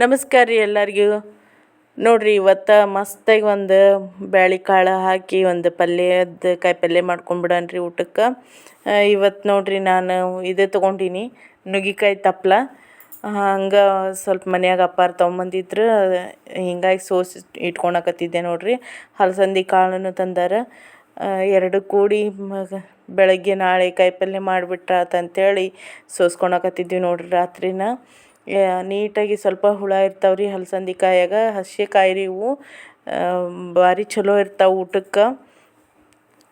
ನಮಸ್ಕಾರ ರೀ ಎಲ್ಲರಿಗೂ. ನೋಡಿರಿ ಇವತ್ತು ಮಸ್ತಾಗಿ ಒಂದು ಬ್ಯಾಳಿ ಕಾಳು ಹಾಕಿ ಒಂದು ಪಲ್ಯದ ಕಾಯಿ ಪಲ್ಯ ಮಾಡ್ಕೊಂಡ್ಬಿಡೋಣ ರೀ ಊಟಕ್ಕೆ. ಇವತ್ತು ನೋಡಿರಿ ನಾನು ಇದು ತೊಗೊಂಡೀನಿ, ನುಗ್ಗಿಕಾಯಿ ತಪ್ಪಲ ಹಂಗೆ ಸ್ವಲ್ಪ ಮನ್ಯಾಗ ಅಪ್ಪಾರ ತೊಗೊಂಬಂದಿದ್ರು, ಹಿಂಗಾಗಿ ಸೋಸಿ ಇಟ್ಕೊಳಕತ್ತಿದ್ದೆ ನೋಡಿರಿ. ಹಲಸಂದಿ ಕಾಳನ್ನು ತಂದಾರ. ಎರಡು ಕೂಡಿ ಬೆಳಗ್ಗೆ ನಾಳೆ ಕಾಯಿ ಪಲ್ಯ ಮಾಡಿಬಿಟ್ರಾತು ಅಂತೇಳಿ ಸೋಸ್ಕೊಳಕತ್ತಿದ್ವಿ ನೋಡಿರಿ ರಾತ್ರಿನ. ನೀಟಾಗಿ ಸ್ವಲ್ಪ ಹುಳ ಇರ್ತಾವೆ ರೀ ಹಲಸಂದೆ ಕಾಯಾಗ ಹಸಿ ಕಾಯಿ ರೀ ಇವು ಭಾರಿ ಚಲೋ ಇರ್ತಾವೆ ಊಟಕ್ಕೆ.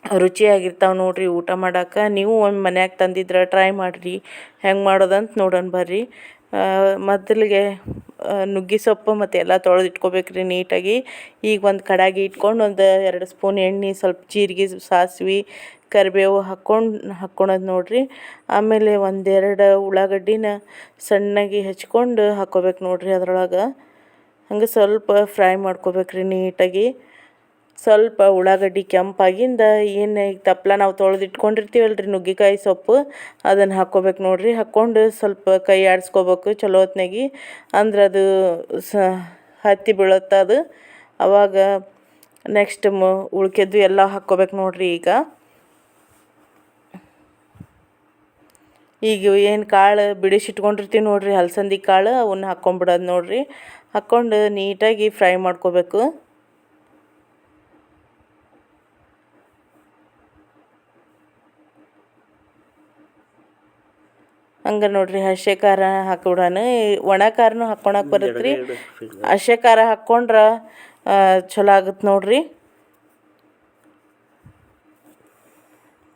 ರುಚಿಯಾಗಿರ್ತಾವೆ ನೋಡಿರಿ ಊಟ ಮಾಡಕ್ಕೆ ನೀವು ಒಂದು ಮನ್ಯಾಗ ತಂದಿದ್ರೆ ಟ್ರೈ ಮಾಡಿರಿ. ಹೆಂಗೆ ಮಾಡೋದಂತ ನೋಡೋಣ ಬರ್ರಿ. ಮೊದಲಿಗೆ ನುಗ್ಗೆ ಸೊಪ್ಪು ಮತ್ತು ಎಲ್ಲ ತೊಳೆದು ಇಟ್ಕೋಬೇಕು ರೀ ನೀಟಾಗಿ. ಈಗ ಒಂದು ಕಡಾಗಿ ಇಟ್ಕೊಂಡು ಒಂದು ಎರಡು ಸ್ಪೂನ್ ಎಣ್ಣೆ, ಸ್ವಲ್ಪ ಜೀರಿಗೆ, ಸಾಸಿವೆ, ಕರಿಬೇವು ಹಾಕ್ಕೊಂಡು, ಹಾಕ್ಕೊಳೋದು ನೋಡಿರಿ. ಆಮೇಲೆ ಒಂದೆರಡು ಉಳ್ಳಾಗಡ್ಡಿನ ಸಣ್ಣಗೆ ಹೆಚ್ಕೊಂಡು ಹಾಕ್ಕೋಬೇಕು ನೋಡಿರಿ ಅದರೊಳಗೆ. ಹಂಗೆ ಸ್ವಲ್ಪ ಫ್ರೈ ಮಾಡ್ಕೋಬೇಕು ರೀ ನೀಟಾಗಿ. ಸ್ವಲ್ಪ ಉಳ್ಳಾಗಡ್ಡಿ ಕೆಂಪಾಗಿಂದ ಏನು ಈಗ ತಪ್ಪಲ ನಾವು ತೊಳೆದು ಇಟ್ಕೊಂಡಿರ್ತೀವಲ್ಲ ರೀ ನುಗ್ಗೆಕಾಯಿ ಸೊಪ್ಪು, ಅದನ್ನು ಹಾಕ್ಕೋಬೇಕು ನೋಡಿರಿ. ಹಾಕ್ಕೊಂಡು ಸ್ವಲ್ಪ ಕೈ ಆಡಿಸ್ಕೋಬೇಕು ಚಲೋ ಹೊತ್ನಾಗಿ ಅಂದ್ರೆ ಅದು ಸ ಹತ್ತಿ ಬೀಳುತ್ತೆ ಅದು. ಅವಾಗ ನೆಕ್ಸ್ಟ್ ಮ ಉಳ್ಕೆದ್ದು ಎಲ್ಲ ಹಾಕ್ಕೋಬೇಕು ನೋಡಿರಿ ಈಗ. ಈಗ ಏನು ಕಾಳು ಬಿಡಿಸಿಟ್ಕೊಂಡಿರ್ತೀವಿ ನೋಡಿರಿ, ಹಲಸಂದಿ ಕಾಳು, ಅವನ್ನ ಹಾಕ್ಕೊಂಬಿಡೋದು ನೋಡಿರಿ. ಹಾಕ್ಕೊಂಡು ನೀಟಾಗಿ ಫ್ರೈ ಮಾಡ್ಕೋಬೇಕು. ಹಂಗೆ ನೋಡ್ರಿ ಹಸಿ ಖಾರ ಹಾಕಿಬಿಡೋಣ ಒಣ ಖಾರನೂ ಹಾಕ್ಕೊಳಕ್ಕೆ ಬರುತ್ತೆ ರೀ ಹಸೆ ಖಾರ ಹಾಕ್ಕೊಂಡ್ರೆ ಚಲೋ ಆಗುತ್ತೆ ನೋಡ್ರಿ.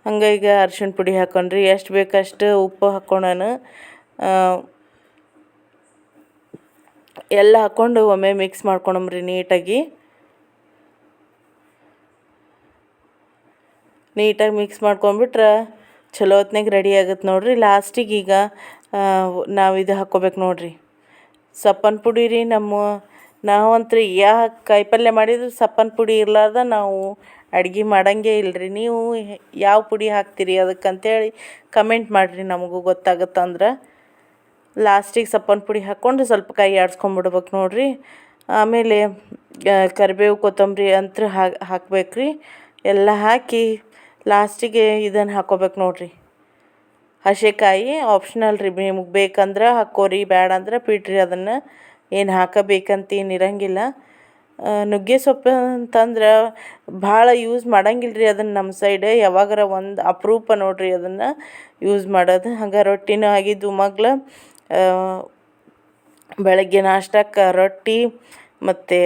ಹಂಗೆ ಈಗ ಅರ್ಶಿಣ ಪುಡಿ ಹಾಕೊಂಡ್ರಿ. ಎಷ್ಟು ಬೇಕಷ್ಟು ಉಪ್ಪು ಹಾಕ್ಕೊಳೋಣ ಎಲ್ಲ ಹಾಕ್ಕೊಂಡು ಒಮ್ಮೆ ಮಿಕ್ಸ್ ಮಾಡ್ಕೊಳಮ್ರಿ ನೀಟಾಗಿ. ನೀಟಾಗಿ ಮಿಕ್ಸ್ ಮಾಡ್ಕೊಂಬಿಟ್ರೆ ಚಲೋ ಹೊತ್ನಾಗ ರೆಡಿ ಆಗುತ್ತೆ ನೋಡಿರಿ. ಲಾಸ್ಟಿಗೆ ಈಗ ನಾವು ಇದು ಹಾಕ್ಕೋಬೇಕು ನೋಡಿರಿ. ಸಪ್ಪನ್ ಪುಡಿ ರೀ ನಮ್ಮ ನಾವಂತೂ ಯಾ ಕಾಯಿಪಲ್ಯ ಮಾಡಿದ್ರು ಸಪ್ಪನ ಪುಡಿ ಇರಲಾರ್ದ ನಾವು ಅಡ್ಗೆ ಮಾಡಂಗೆ ಇಲ್ರಿ. ನೀವು ಯಾವ ಪುಡಿ ಹಾಕ್ತೀರಿ ಅದಕ್ಕಂತೇಳಿ ಕಮೆಂಟ್ ಮಾಡಿರಿ ನಮಗೂ ಗೊತ್ತಾಗುತ್ತಂದ್ರೆ. ಲಾಸ್ಟಿಗೆ ಸಪ್ಪನ ಪುಡಿ ಹಾಕ್ಕೊಂಡು ಸ್ವಲ್ಪ ಕೈ ಆಡಿಸ್ಕೊಂಬಿಡ್ಬೇಕು ನೋಡಿರಿ. ಆಮೇಲೆ ಕರಿಬೇವು ಕೊತ್ತಂಬರಿ ಅಂತ ಹಾಕ್ಬೇಕು ರೀ ಎಲ್ಲ ಹಾಕಿ ಲಾಸ್ಟಿಗೆ ಇದನ್ನು ಹಾಕ್ಕೋಬೇಕು ನೋಡಿರಿ. ಹಸೆಕಾಯಿ ಆಪ್ಷನಲ್ ರೀ, ನಿಮಗೆ ಬೇಕಂದ್ರೆ ಹಾಕೋರಿ ಬೇಡ ಅಂದ್ರೆ ಬಿಡ್ರಿ ಅದನ್ನು. ಏನು ಹಾಕಬೇಕಂತೇನು ಇರಂಗಿಲ್ಲ. ನುಗ್ಗೆ ಸೊಪ್ಪು ಅಂತಂದ್ರೆ ಭಾಳ ಯೂಸ್ ಮಾಡಂಗಿಲ್ಲ ರೀ ಅದನ್ನು ನಮ್ಮ ಸೈಡ್ ಯಾವಾಗಾರ ಒಂದು ಅಪರೂಪ ನೋಡಿರಿ ಅದನ್ನು ಯೂಸ್ ಮಾಡೋದು. ಹಂಗೆ ರೊಟ್ಟಿನೂ ಆಗಿದ್ದು ಮಗ್ಲ ಬೆಳಗ್ಗೆ ನಾಷ್ಟಕ್ಕೆ ರೊಟ್ಟಿ, ಮತ್ತು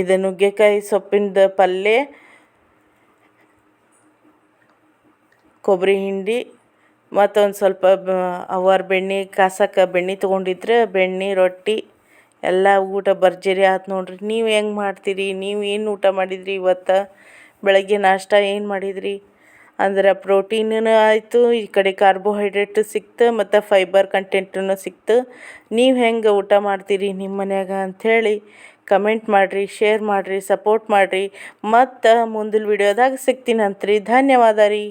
ಇದು ನುಗ್ಗೆಕಾಯಿ ಸೊಪ್ಪಿಂದು ಪಲ್ಯ ಕೊಬ್ಬರಿ ಹಿಂಡಿ, ಮತ್ತೊಂದು ಸ್ವಲ್ಪ ಅವರ್ ಬೆಣ್ಣೆ, ಕಾಸಕ್ಕೆ ಬೆಣ್ಣೆ ತೊಗೊಂಡಿದ್ರೆ ಬೆಣ್ಣೆ, ರೊಟ್ಟಿ, ಎಲ್ಲ ಊಟ ಭರ್ಜರಿ ಆಯ್ತು ನೋಡಿರಿ. ನೀವು ಹೆಂಗೆ ಮಾಡ್ತೀರಿ? ನೀವು ಏನು ಊಟ ಮಾಡಿದ್ರಿ ಇವತ್ತು? ಬೆಳಗ್ಗೆ ನಾಷ್ಟ ಏನು ಮಾಡಿದ್ರಿ? ಅಂದ್ರೆ ಪ್ರೋಟೀನೂ ಆಯಿತು, ಈ ಕಡೆ ಕಾರ್ಬೋಹೈಡ್ರೇಟು ಸಿಕ್ತು, ಮತ್ತು ಫೈಬರ್ ಕಂಟೆಂಟೂ ಸಿಕ್ತು. ನೀವು ಹೆಂಗೆ ಊಟ ಮಾಡ್ತೀರಿ ನಿಮ್ಮ ಮನ್ಯಾಗ ಅಂಥೇಳಿ ಕಮೆಂಟ್ ಮಾಡಿರಿ, ಶೇರ್ ಮಾಡಿರಿ, ಸಪೋರ್ಟ್ ಮಾಡಿರಿ. ಮತ್ತು ಮುಂದಿನ ವಿಡಿಯೋದಾಗ ಸಿಗ್ತೀನಂತ್ರಿ ಧನ್ಯವಾದ ರೀ.